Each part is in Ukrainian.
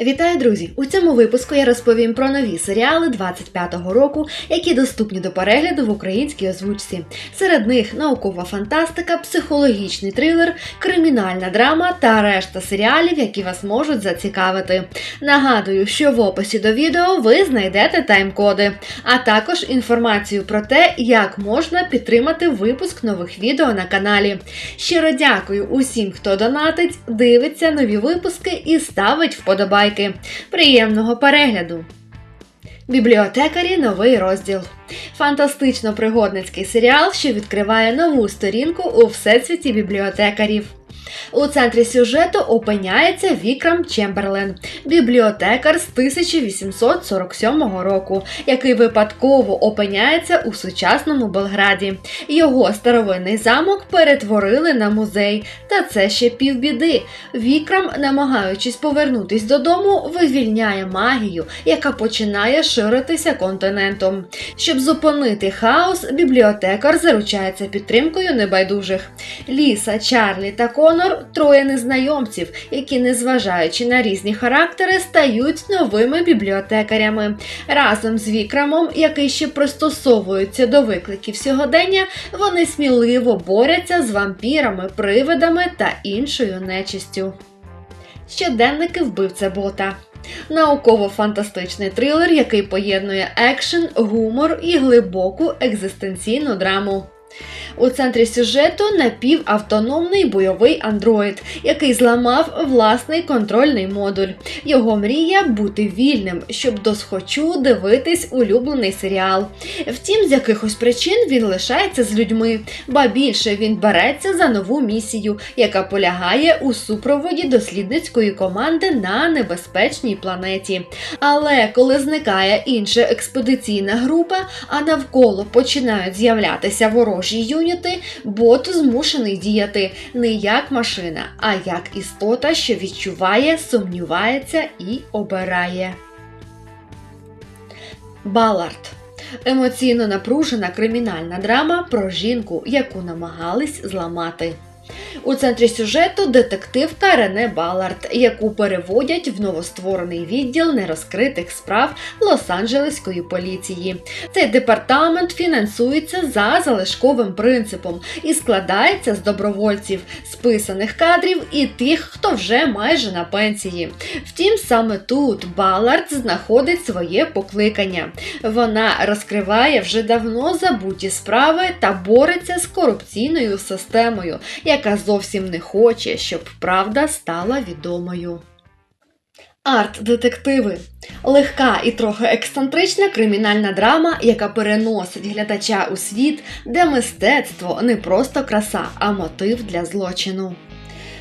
Вітаю, друзі! У цьому випуску я розповім про нові серіали 25-го року, які доступні до перегляду в українській озвучці. Серед них наукова фантастика, психологічний трилер, кримінальна драма та решта серіалів, які вас можуть зацікавити. Нагадую, що в описі до відео ви знайдете тайм-коди, а також інформацію про те, як можна підтримати випуск нових відео на каналі. Щиро дякую усім, хто донатить, дивиться нові випуски і ставить вподобайки. Приємного перегляду! Бібліотекарі новий розділ. Фантастично-пригодницький серіал, що відкриває нову сторінку у всесвіті бібліотекарів. У центрі сюжету опиняється Вікрам Чемберлен, бібліотекар з 1847 року, який випадково опиняється у сучасному Белграді. Його старовинний замок перетворили на музей, та це ще півбіди. Вікрам, намагаючись повернутись додому, вивільняє магію, яка починає ширитися континентом. Щоб зупинити хаос, бібліотекар заручається підтримкою небайдужих. Ліса, Чарлі та Конор троє незнайомців, які, незважаючи на різні характери, стають новими бібліотекарями. Разом з Вікрамом, який ще пристосовується до викликів сьогодення, вони сміливо борються з вампірами, привидами та іншою нечистю. Щоденники вбивця бота. Науково-фантастичний трилер, який поєднує екшен, гумор і глибоку екзистенційну драму. У центрі сюжету напівавтономний бойовий андроїд, який зламав власний контрольний модуль. Його мрія бути вільним, щоб досхочу дивитись улюблений серіал. Втім, з якихось причин він лишається з людьми, ба більше він береться за нову місію, яка полягає у супроводі дослідницької команди на небезпечній планеті. Але коли зникає інша експедиційна група, а навколо починають з'являтися ворожі юніти, бот змушений діяти не як машина, а як істота, що відчуває, сумнівається і обирає. Балард емоційно напружена кримінальна драма про жінку, яку намагались зламати. У центрі сюжету детективка Рене Балард, яку переводять в новостворений відділ нерозкритих справ Лос-Анджелеської поліції. Цей департамент фінансується за залишковим принципом і складається з добровольців, списаних кадрів і тих, хто вже майже на пенсії. Втім, саме тут Балард знаходить своє покликання. Вона розкриває вже давно забуті справи та бореться з корупційною системою яка зовсім не хоче, щоб правда стала відомою. Арт-детективи легка і трохи ексцентрична кримінальна драма, яка переносить глядача у світ, де мистецтво не просто краса, а мотив для злочину.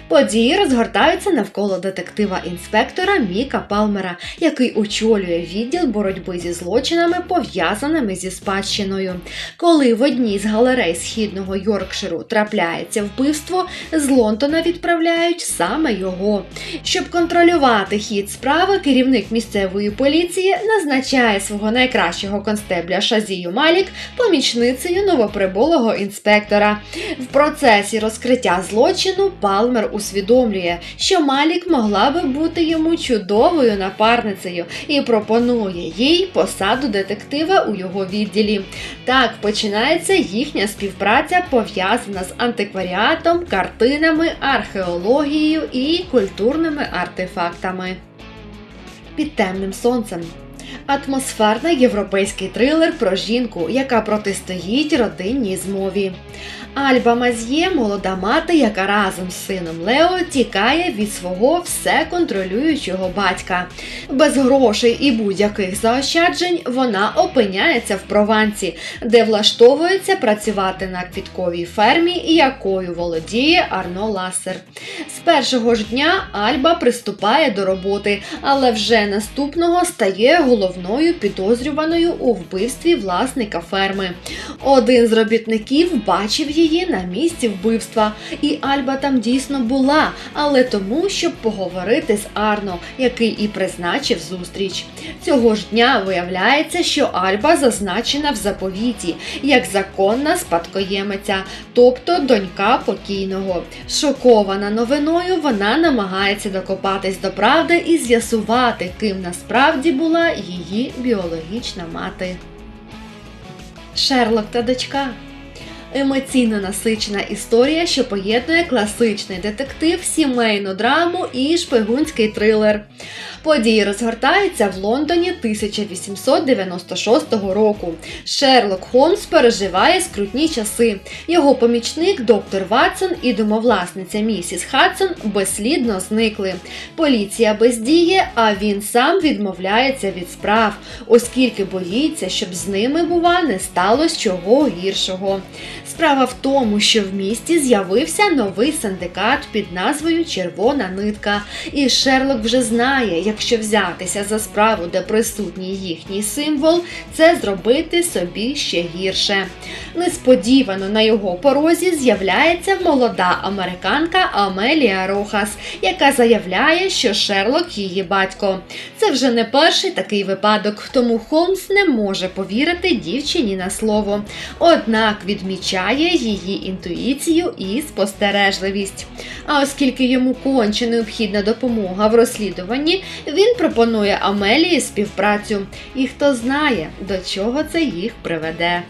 Події розгортаються навколо детектива-інспектора Міка Палмера, який очолює відділ боротьби зі злочинами, пов'язаними зі спадщиною. Коли в одній з галерей східного Йоркширу трапляється вбивство, з Лонтона відправляють саме його. Щоб контролювати хід справи, керівник місцевої поліції назначає свого найкращого констебля Шазію Малік помічницею новоприбулого інспектора. В процесі розкриття злочину Палмер усвідомлює, що Малік могла би бути йому чудовою напарницею і пропонує їй посаду детектива у його відділі. Так починається їхня співпраця, пов'язана з антикваріатом, картинами, археологією і культурними артефактами. Під темним сонцем. Атмосферний європейський трилер про жінку, яка протистоїть родинній змові. Альба Маз'є молода мати, яка разом з сином Лео тікає від свого все контролюючого батька. Без грошей і будь-яких заощаджень вона опиняється в Провансі, де влаштовується працювати на квітковій фермі, якою володіє Арно Ласер. З першого ж дня Альба приступає до роботи, але вже наступного стає головною підозрюваною у вбивстві власника ферми. Один з робітників бачив її на місці вбивства. І Альба там дійсно була, але тому, щоб поговорити з Арно, який і призначив зустріч. Цього ж дня виявляється, що Альба зазначена в заповіті як законна спадкоємиця, тобто донька покійного. Шокована новиною, вона намагається докопатись до правди і з'ясувати, ким насправді була її біологічна мати. Шерлок та дочка. Емоційно насичена історія, що поєднує класичний детектив, сімейну драму і шпигунський трилер. Події розгортаються в Лондоні 1896 року. Шерлок Холмс переживає скрутні часи. Його помічник доктор Ватсон і домовласниця місіс Хадсон безслідно зникли. Поліція бездіє, а він сам відмовляється від справ, оскільки боїться, щоб з ними, бува, не сталося чого гіршого. Справа в тому, що в місті з'явився новий синдикат під назвою Червона нитка, і Шерлок вже знає, якщо взятися за справу, де присутній їхній символ, це зробити собі ще гірше. Несподівано на його порозі з'являється молода американка Амелія Рохас, яка заявляє, що Шерлок її батько. Це вже не перший такий випадок, тому Холмс не може повірити дівчині на слово. Однак відмічає її інтуїцію і спостережливість. А оскільки йому конче необхідна допомога в розслідуванні, він пропонує Амелії співпрацю. І хто знає, до чого це їх приведе.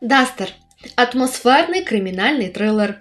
Дастер атмосферний кримінальний трилер.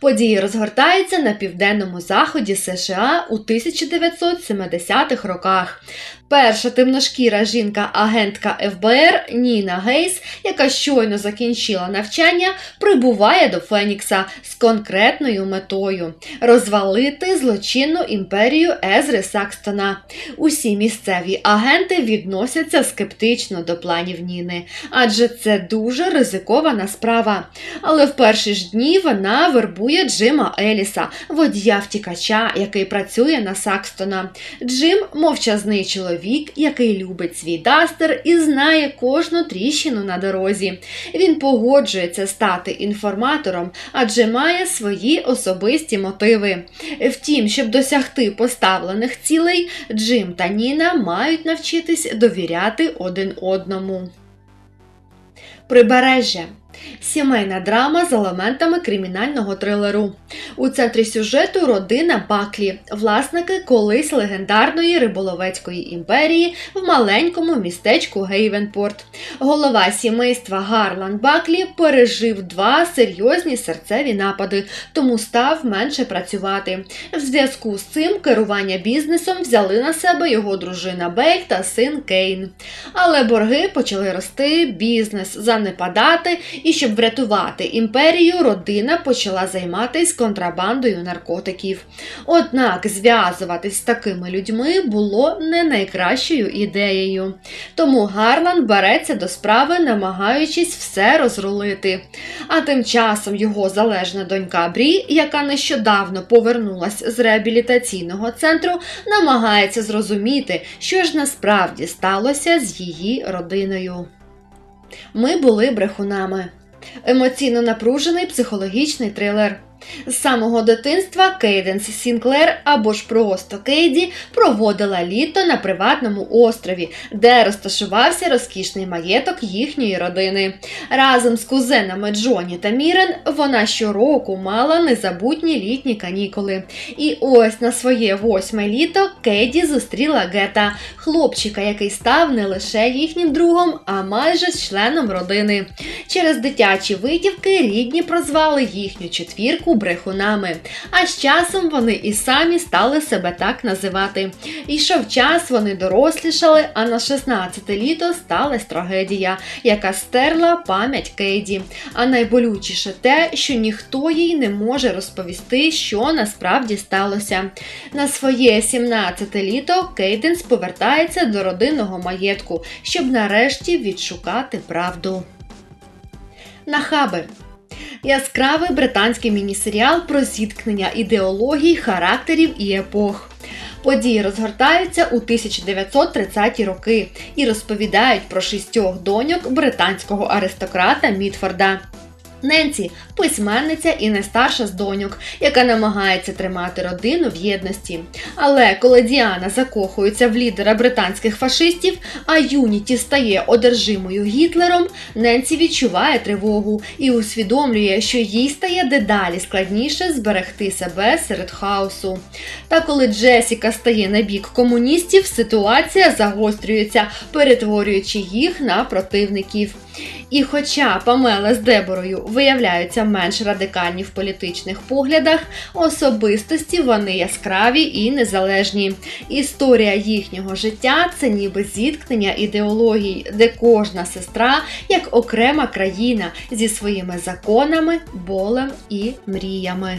Події розгортаються на південному заході США у 1970-х роках. Перша темношкіра жінка-агентка ФБР Ніна Гейс, яка щойно закінчила навчання, прибуває до Фенікса з конкретною метою розвалити злочинну імперію Езри Сакстона. Усі місцеві агенти відносяться скептично до планів Ніни, адже це дуже ризикована справа. Але в перші ж дні вона вербує Джима Еліса, водія втікача, який працює на Сакстона. Джим мовчазний чоловік чоловік, який любить свій дастер і знає кожну тріщину на дорозі. Він погоджується стати інформатором, адже має свої особисті мотиви. Втім, щоб досягти поставлених цілей, Джим та Ніна мають навчитись довіряти один одному. Прибережжя Сімейна драма з елементами кримінального трилеру. У центрі сюжету родина Баклі, власники колись легендарної риболовецької імперії в маленькому містечку Гейвенпорт. Голова сімейства Гарлан Баклі пережив два серйозні серцеві напади, тому став менше працювати. В зв'язку з цим керування бізнесом взяли на себе його дружина Бейль та син Кейн. Але борги почали рости, бізнес занепадати і щоб врятувати імперію, родина почала займатися контрабандою наркотиків. Однак зв'язуватись з такими людьми було не найкращою ідеєю. Тому Гарлан береться до справи, намагаючись все розрулити. А тим часом його залежна донька Брі, яка нещодавно повернулася з реабілітаційного центру, намагається зрозуміти, що ж насправді сталося з її родиною. Ми були брехунами. Емоційно напружений психологічний трилер. З самого дитинства Кейденс Сінклер або ж просто Кейді проводила літо на приватному острові, де розташувався розкішний маєток їхньої родини. Разом з кузенами Джоні та Мірен вона щороку мала незабутні літні канікули. І ось на своє восьме літо Кейді зустріла Гета, хлопчика, який став не лише їхнім другом, а майже членом родини. Через дитячі витівки рідні прозвали їхню четвірку брехунами. А з часом вони і самі стали себе так називати. Йшов час, вони дорослішали, а на 16 літо сталася трагедія, яка стерла пам'ять Кейді. А найболючіше те, що ніхто їй не може розповісти, що насправді сталося. На своє 17 літо Кейденс повертається до родинного маєтку, щоб нарешті відшукати правду. Нахаби Яскравий британський міні-серіал про зіткнення ідеологій, характерів і епох. Події розгортаються у 1930-ті роки і розповідають про шістьох доньок британського аристократа Мітфорда. Ненсі письменниця і не старша з доньок, яка намагається тримати родину в єдності. Але коли Діана закохується в лідера британських фашистів, а Юніті стає одержимою Гітлером, Ненсі відчуває тривогу і усвідомлює, що їй стає дедалі складніше зберегти себе серед хаосу. Та коли Джесіка стає на бік комуністів, ситуація загострюється, перетворюючи їх на противників. І хоча Памела з Деборою виявляються менш радикальні в політичних поглядах, особистості вони яскраві і незалежні. Історія їхнього життя це ніби зіткнення ідеологій, де кожна сестра як окрема країна зі своїми законами, болем і мріями.